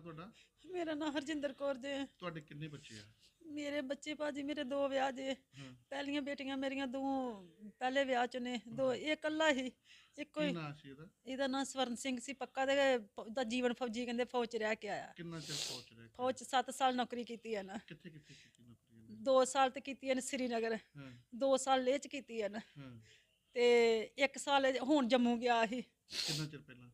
ਨਾਂ ਤੁਹਾਡਾ? ਮੇਰਾ ਨਾਮ ਹਰਜਿੰਦਰ ਕੌਰ ਜੇ। ਤੁਹਾਡੇ ਕਿੰਨੇ ਬੱਚੇ ਆ? ਮੇਰੇ ਬੱਚੇ ਭਾਜੀ ਮੇਰੇ ਦੋ ਵਿਆਹ ਜੇ। ਹਾਂ। ਪਹਿਲੀਆਂ ਬੇਟੀਆਂ ਮੇਰੀਆਂ ਦੋ ਪਹਿਲੇ ਵਿਆਹ ਚ ਨੇ। ਦੋ ਇਹ ਇਕੱਲਾ ਹੀ। ਇੱਕੋ ਕੀ ਹੀ ਨਾਂ ਸੀ ਇਹਦਾ? ਇਹਦਾ ਨਾਮ ਸਵਰਨ ਸਿੰਘ ਸੀ। ਪੱਕਾ ਤੇ ਪ- ਦਾ ਜੀਵਨ ਫੌਜੀ ਕਹਿੰਦੇ ਫੌਜ ਚ ਰਹਿ ਕੇ ਆਇਆ। ਕਿੰਨਾ ਚਿਰ ਪਹੁੰਚ ਰਿਹਾ ਫੌਜ ਚ 7 ਸਾਲ ਨੌਕਰੀ ਕੀਤੀ ਹੈ ਨਾ ਕਿੱਥੇ ਕਿੱਥੇ ਕੀਤੀ ਨੌਕਰੀ ਇਹਨੇ? 2 ਸਾਲ ਤੇ ਕੀਤੀ ਹੈ ਨਾ ਸ੍ਰੀਨਗਰ। ਹਾਂ। 2 ਸਾਲ ਲੇਹ ਚ ਕੀਤੀ ਹੈ ਨਾ ਹਾਂ। ਤੇ 1 ਸਾਲ ਹੁਣ ਜੰਮੂ ਗਿਆ ਸੀ। ਕਿੰਨਾ ਚਿਰ ਪਹਿਲਾਂ?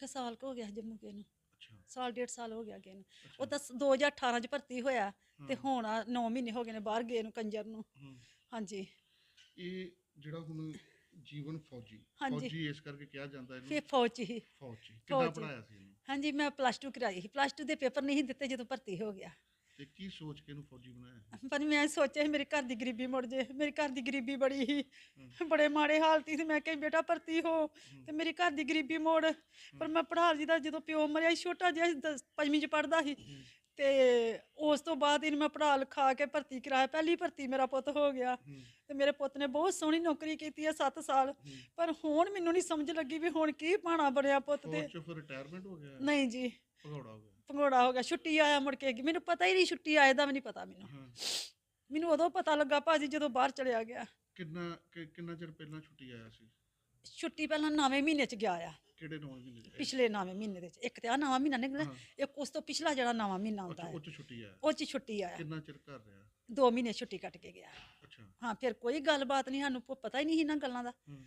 ਵੇਖੋ ਸਾਲ ਕੁ ਹੋ ਗਿਆ ਜੰਮੂ ਗਏ ਨੂੰ। ਅੱਛਾ। ਸਾਲ ਡੇਢ ਸਾਲ ਹੋ ਗਿਆ ਗਏ ਨੂੰ। ਉਹ ਤਾਂ 2018 ਚ ਭਰਤੀ ਹੋਇਆ ਤੇ ਹੁਣ 9 ਮਹੀਨੇ ਹੋ ਗਏ ਨੇ ਬਾਹਰ ਗਏ ਨੂੰ ਕੰਜਰ ਨੂੰ। ਹਾਂ। ਹਾਂਜੀ। ਇਹ ਜਿਹੜਾ ਹੁਣ ਜੀਵਨ ਫੌਜੀ ਹਾਂਜੀ। ਫੌਜੀ ਇਸ ਕਰਕੇ ਕਿਹਾ ਜਾਂਦਾ ਫਿਰ ਇਹਨੂੰ ਫੌਜ। ਹੀ ਫੌਜੀ। ਕਿੰਨਾ ਫੌਜੀ। ਪੜਾਇਆ ਸੀ ਇਹਨੂੰ? ਹਾਂਜੀ ਮੈਂ ਪਲੱਸ 2 ਕਰਾਈ ਸੀ। ਪਲੱਸ 2 ਦੇ ਪੇਪਰ ਨਹੀਂ ਦਿੱਤੇ ਜਦੋਂ ਭਰਤੀ ਹੋ ਗਿਆ। ਤੇ ਕੀ ਸੋਚ ਕੇ ਇਹਨੂੰ ਫੌਜੀ ਬਣਾਇਆ ਪਰ ਮੈਂ ਸੋਚਿਆ ਸੀ ਮੇਰੇ ਘਰ ਦੀ ਗਰੀਬੀ ਮੁੜ ਜੇ ਮੇਰੇ ਘਰ ਦੀ ਗਰੀਬੀ ਬੜੀ ਸੀ ਹਮ। ਬੜੇ ਮਾੜੇ ਹਾਲਤੀ ਸੀ ਮੈਂ ਕਿਹਾ ਬੇਟਾ ਭਰਤੀ ਹੋ ਤੇ ਮੇਰੀ ਘਰ ਦੀ ਗਰੀਬੀ ਮੋੜ। ਪਰ ਮੈਂ ਪੜ੍ਹਾ ਜੀ ਦਾ ਜਦੋਂ ਪਿਓ ਮਰਿਆ ਸੀ ਛੋਟਾ ਜਿਹਾ ਸੀ, ਦਸ- ਪੰਜਵੀਂ ਚ ਪੜਦਾ ਸੀ। ਤੇ ਉਸ ਤੋਂ ਬਾਅਦ ਇਹਨੂੰ ਮੈਂ ਪੜ੍ਹਾ ਲਿਖਾ ਕੇ ਭਰਤੀ ਕਰਾਇਆ। ਪਹਿਲੀ ਭਰਤੀ ਮੇਰਾ ਪੁੱਤ ਹੋ ਗਿਆ। ਹੂੰ, ਤੇ ਮੇਰੇ ਪੁੱਤ ਨੇ ਬਹੁਤ ਸੋਹਣੀ ਨੌਕਰੀ ਕੀਤੀ ਹੈ 7 ਸਾਲ। ਹੂੰ। ਪਰ ਹੁਣ ਮੈਨੂੰ ਨਹੀਂ ਸਮਝ ਲੱਗੀ ਵੀ ਹੁਣ ਕੀ ਪਾਣਾ ਬਣਿਆ ਪੁੱਤ ਤੇ। ਫੌਜ ਚੋਂ ਫਿਰ ਰਿਟਾਇਰਮੈਂਟ ਹੋ ਗਿਆ। ਨਹੀਂ ਜੀ। ਭਗੌੜਾ ਹੋ ਗਿਆ। ਪੰਗੋੜਾ ਹੋ ਗਿਆ ਛੁੱਟੀ ਆਇਆ ਮੁੜ ਕੇ ਮੈਨੂੰ ਪਤਾ ਹੀ ਨਹੀਂ ਛੁੱਟੀ ਆਏ ਦਾ ਵੀ ਨਹੀਂ ਪਤਾ ਮੈਨੂੰ। ਹਾਂ। ਮੈਨੂੰ ਉਦੋਂ ਪਤਾ ਲੱਗਾ ਭਾਜੀ ਜਦੋਂ ਬਾਹਰ ਚਲਿਆ ਗਿਆ। ਕਿੰਨਾ ਕਿ- ਕਿੰਨਾ ਚਿਰ ਪਹਿਲਾਂ ਛੁੱਟੀ ਆਇਆ ਸੀ? ਛੁੱਟੀ ਪਹਿਲਾਂ ਨਵੇਂ ਮਹੀਨੇ ਚ ਗਿਆ ਆ। ਕਿਹੜੇ ਨੌਂ ਮਹੀਨੇ ਚ? ਪਿਛਲੇ ਨਵੇਂ ਮਹੀਨੇ ਦੇ ਵਿੱਚ ਇੱਕ ਤੇ ਆ ਨਵਾਂ ਮਹੀਨਾ ਨਿਕਲਿਆ ਹਾਂ। ਇੱਕ ਉਸ ਤੋਂ ਪਿਛਲਾ ਜਿਹੜਾ ਨਵਾਂ ਮਹੀਨਾ ਅੱਛਾ ਹੁੰਦਾ ਹੈ। ਉਹ ਚ ਛੁੱਟੀ ਆਇਆ। ਉਹ ਚ ਛੁੱਟੀ ਆਇਆ। ਕਿੰਨਾ ਚਿਰ ਘਰ ਰਿਹਾ? ਦੋ ਮਹੀਨੇ ਛੁੱਟੀ ਕੱਟ ਕੇ ਗਿਆ। ਅੱਛਾ। ਹਾਂ ਫਿਰ ਕੋਈ ਗੱਲਬਾਤ ਨਹੀਂ ਸਾਨੂੰ ਪ- ਪਤਾ ਹੀ ਨਹੀਂ ਇਹਨਾਂ ਗੱਲਾਂ ਦਾ। ਹੂੰ।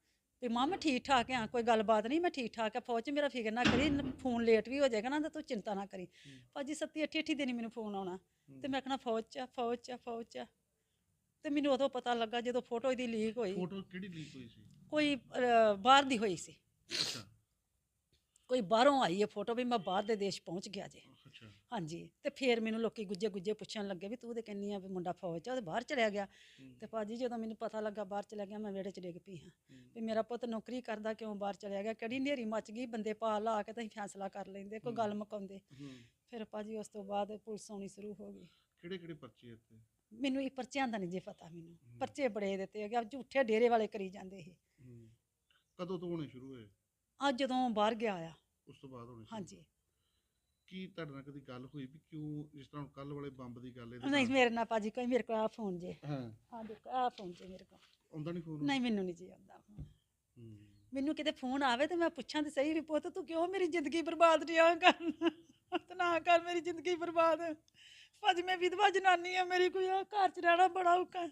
ਵੀ ਮਾਂ ਮੈਂ ਠੀਕ ਠਾਕ ਆ ਕੋਈ ਗੱਲਬਾਤ ਨਹੀਂ ਮੈਂ ਠੀਕ ਠਾਕ ਆ ਫੌਜ 'ਚ ਮੇਰਾ ਫਿਕਰ ਨਾ ਕਰੀ ਫੋਨ ਲੇਟ ਵੀ ਹੋ ਜਾਏਗਾ ਨਾ ਤਾਂ ਤੂੰ ਚਿੰਤਾ ਨਾ ਕਰੀ। ਭਾਜੀ ਸੱਤੀ ਅੱਠੀ ਅੱਠੀ ਦਿਨ ਮੈਨੂੰ ਫੋਨ ਆਉਣਾ ਤੇ ਮੈਂ ਕਹਣਾ ਫੌਜ 'ਚ ਆ, ਫੌਜ 'ਚ ਆ, ਫੌਜ 'ਚ ਆ। ਤੇ ਮੈਨੂੰ ਉਦੋਂ ਪਤਾ ਲੱਗਾ ਜਦੋਂ ਫੋਟੋ ਇਹਦੀ ਲੀਕ ਹੋਈ। ਫੋਟੋ ਕਿਹੜੀ ਲੀਕ ਹੋਈ ਸੀ? ਕੋਈ ਅਹ, ਬਾਹਰ ਦੀ ਹੋਈ ਸੀ। ਅੱਛਾ। ਕੋਈ ਬਾਹਰੋਂ ਆਈ ਹੈ ਫੋਟੋ ਵੀ ਮੈਂ ਬਾਹਰ ਦੇ ਦੇਸ਼ ਪਹੁੰਚ ਗਿਆ ਜੇ। ਹਾਂਜੀ ਤੇ ਫੇਰ ਮੈਨੂੰ ਲੋਕੀ ਗੁੱਜੇ ਗੁੱਜੇ ਪੁੱਛਣ ਲੱਗੇ ਵੀ ਤੂੰ ਤੇ ਕਹਿੰਨੀ ਆ ਵੀ ਮੁੰਡਾ ਫੌਜ ਚ ਆ, ਉਹਦੇ ਬਾਹਰ ਚਲਿਆ ਗਿਆ। ਤੇ ਭਾਜੀ ਜਦੋਂ ਮੈਨੂੰ ਪਤਾ ਲੱਗਾ ਬਾਹਰ ਚਲਿਆ ਗਿਆ ਮੈਂ ਵਿਹੜੇ ਚ ਡਿੱਗ ਪਈ ਹਾਂ। ਵੀ ਮੇਰਾ ਪੁੱਤ ਨੌਕਰੀ ਕਰਦਾ ਕਿਉਂ ਬਾਹਰ ਚਲਿਆ ਗਿਆ? ਕਿਹੜੀ ਨੇਰੀ ਮੱਚ ਗਈ? ਬੰਦੇ ਪਾ ਲਾ ਕੇ ਤਾਂ ਅਸੀਂ ਫੈਸਲਾ ਕਰ ਲੈਂਦੇ ਕੋਈ ਗੱਲ ਮੁਕਾਉਂਦੇ। ਫਿਰ ਭਾਜੀ ਉਸ ਤੋਂ ਬਾਅਦ ਪੁਲਿਸ ਆਉਣੀ ਸ਼ੁਰੂ ਹੋ ਗਈ। ਕਿਹੜੇ ਕਿਹੜੇ ਪਰਚੇ ਇੱਥੇ ਮੈਨੂੰ ਇਹ ਪਰਚਿਆਂ ਦਾ ਨਹੀਂ ਜੇ ਪਤਾ ਮੈਨੂੰ। ਪਰਚੇ ਬੜੇ ਦਿੱਤੇ ਹੈਗੇ ਆ ਝੂਠੇ ਡੇਰੇ ਵਾਲੇ ਕਰੀ ਜਾਂਦੇ ਸੀ ਹੂੰ। ਕਦੋਂ ਤੋਂ ਹੋਣੇ ਸ਼ੁਰੂ ਹੋਏ? ਅੱਜ ਜਦੋਂ ਬਾਹਰ ਗਿਆ ਆ। ਉਸ ਤੋਂ ਬਾਅਦ ਹੋਣੇ ਸ਼ੁਰੂ? ਹਾਂਜੀ। ਕੀ ਤੁਹਾਡੇ ਨਾਲ ਕਦੀ ਗੱਲ ਹੋਈ ਵੀ ਕਿਉਂ ਜਿਸ ਤਰ੍ਹਾਂ ਕੱਲ ਵਾਲੇ ਬੰਬ ਦੀ ਗੱਲ ਇਹਦੇ ਨਹੀਂ ਨਾਲ- ਮੇਰੇ ਨਾਲ ਭਾਜੀ ਕੋਈ ਮੇਰੇ ਕੋਲ ਆ ਫੋਨ ਜੇ। ਹਾਂ। ਆ ਦੇਖੋ ਆ ਫੋਨ ਜੇ ਮੇਰੇ ਕੋਲ। ਆਉਂਦਾ ਨਹੀਂ ਫੋਨ ਨਹੀਂ ਮੈਨੂੰ ਨਹੀਂ ਜੀ ਆਉਂਦਾ phone। ਹੂੰ। ਮੈਨੂੰ ਕਿਤੇ ਫੋਨ ਆਵੇ ਤੇ ਮੈਂ ਪੁੱਛਾਂ ਤੇ ਸਹੀ ਵੀ ਪੁੱਤ ਤੂੰ ਕਿਉਂ ਮੇਰੀ ਜ਼ਿੰਦਗੀ ਬਰਬਾਦ ਰਿਹਾ ਕਰ? ਤੇ ਨਾ ਕਰ ਮੇਰੀ ਜ਼ਿੰਦਗੀ ਬਰਬਾਦ। ਭਾਜੀ ਮੈਂ ਵਿਧਵਾ ਜਨਾਨੀ ਆ ਮੇਰੀ ਕੋਈ ਆ ਘਰ ਚ ਰਹਿਣਾ ਬੜਾ ਔਖਾ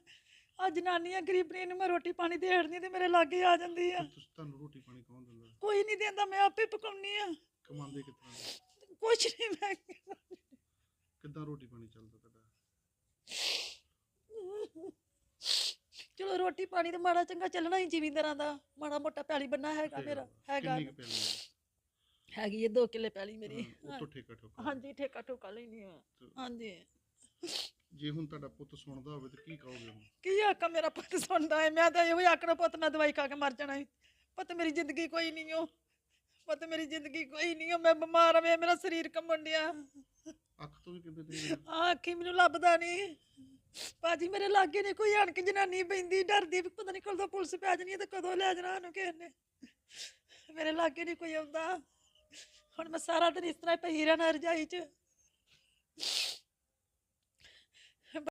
ਆ ਜਨਾਨੀ ਆ ਗਰੀਬਣੀ ਨੂੰ ਮੈਂ ਰੋਟੀ ਪਾਣੀ ਦੇੜਨੀ ਤੇ ਮੇਰੇ ਲਾਗੇ ਆ ਜਾਂਦੀ ਆ। ਤੁਸੀਂ ਤੁਹਾਨੂੰ ਰੋਟੀ ਪਾਣੀ ਕੌਣ ਦਿੰਦਾ? ਕੋਈ ਨਹੀਂ ਦਿੰਦਾ ਮੈਂ ਆਪੇ ਪਕਾਉਣੀ ਆ। ਕਮਾਉਂਦੇ ਕਿਤਨਾ ਕੁਛ ਨਹੀਂ ਮੈਂ ਕਿੱਦਾਂ ਰੋਟੀ ਪਾਣੀ ਚੱਲਦਾ ਤੁਹਾਡਾ? ਚਲੋ ਰੋਟੀ ਪਾਣੀ ਤੇ ਮਾੜਾ ਚੰਗਾ ਚੱਲਣਾ ਹੀ ਜ਼ਿਮੀਂਦਾਰਾਂ ਦਾ। ਮਾੜਾ ਮੋਟਾ ਪੈਲੀ ਬੰਨਾ ਹੈਗਾ ਮੇਰਾ ਹੈਗਾ। ਕਿੰਨੀ ਕੁ ਪੈਲੀ ਹੈਗੀ ਇਹ 2 ਕਿੱਲੇ ਪੈਲੀ ਮੇਰੀ। ਉਹ ਤੋਂ ਠੇਕਾ ਠੋਕਾ ਹਾਂਜੀ ਠੇਕਾ ਠੋਕਾ ਲੈਣੀ ਆ ਹਾਂਜੀ। ਜੇ ਹੁਣ ਤੁਹਾਡਾ ਪੁੱਤ ਸੁਣਦਾ ਹੋਵੇ ਤਾਂ ਕੀ ਕਹੋਗੇ ਉਹਨੂੰ ਕੀ ਆਖਾਂ ਮੇਰਾ ਪੁੱਤ ਸੁਣਦਾ ਹੈ। ਮੈਂ ਤਾਂ ਇਹੋ ਹੀ ਆਖਣਾ ਪੁੱਤ ਮੈਂ ਦਵਾਈ ਖਾ ਕੇ ਮਰ ਜਾਣਾ ਹੈ। ਪੁੱਤ ਮੇਰੀ ਜ਼ਿੰਦਗੀ ਕੋਈ ਨਹੀਂ ਓ। ਪੁੱਤ ਮੇਰੀ ਜ਼ਿੰਦਗੀ ਕੋਈ ਨਹੀਂ ਓ ਮੈਂ ਬਿਮਾਰ ਆ ਮੇਰਾ ਸਰੀਰ ਕੰਬਣ ਡਿਆ ਅੱਖ ਤੋਂ ਵੀ ਕਿਤੇ ਤੇ ਆਹ ਅੱਖੀ ਮੈਨੂੰ ਲੱਭਦਾ ਨਹੀਂ ਬਾਜੀ ਮੇਰੇ ਲਾਗੇ ਨੇ ਕੋਈ ਆਣ ਕੇ ਜਨਾਨੀ ਪੈਂਦੀ ਡਰਦੀ ਵੀ ਪਤਾ ਨਹੀਂ ਕਦੋਂ ਪੁਲਿਸ ਪੈ ਜਾਣੀ ਹੈ ਤੇ ਕਦੋਂ ਲੈ ਜਾਣਾ ਉਹਨੂੰ ਕਿਸੇ ਨੇ। ਮੇਰੇ ਲਾਗੇ ਨਹੀਂ ਕੋਈ ਆਉਂਦਾ। ਹੁਣ ਮੈਂ ਸਾਰਾ ਦਿਨ ਇਸ ਤਰ੍ਹਾਂ ਹੀ ਪਈ ਰਹਿਣਾ ਰਜਾਈ 'ਚ।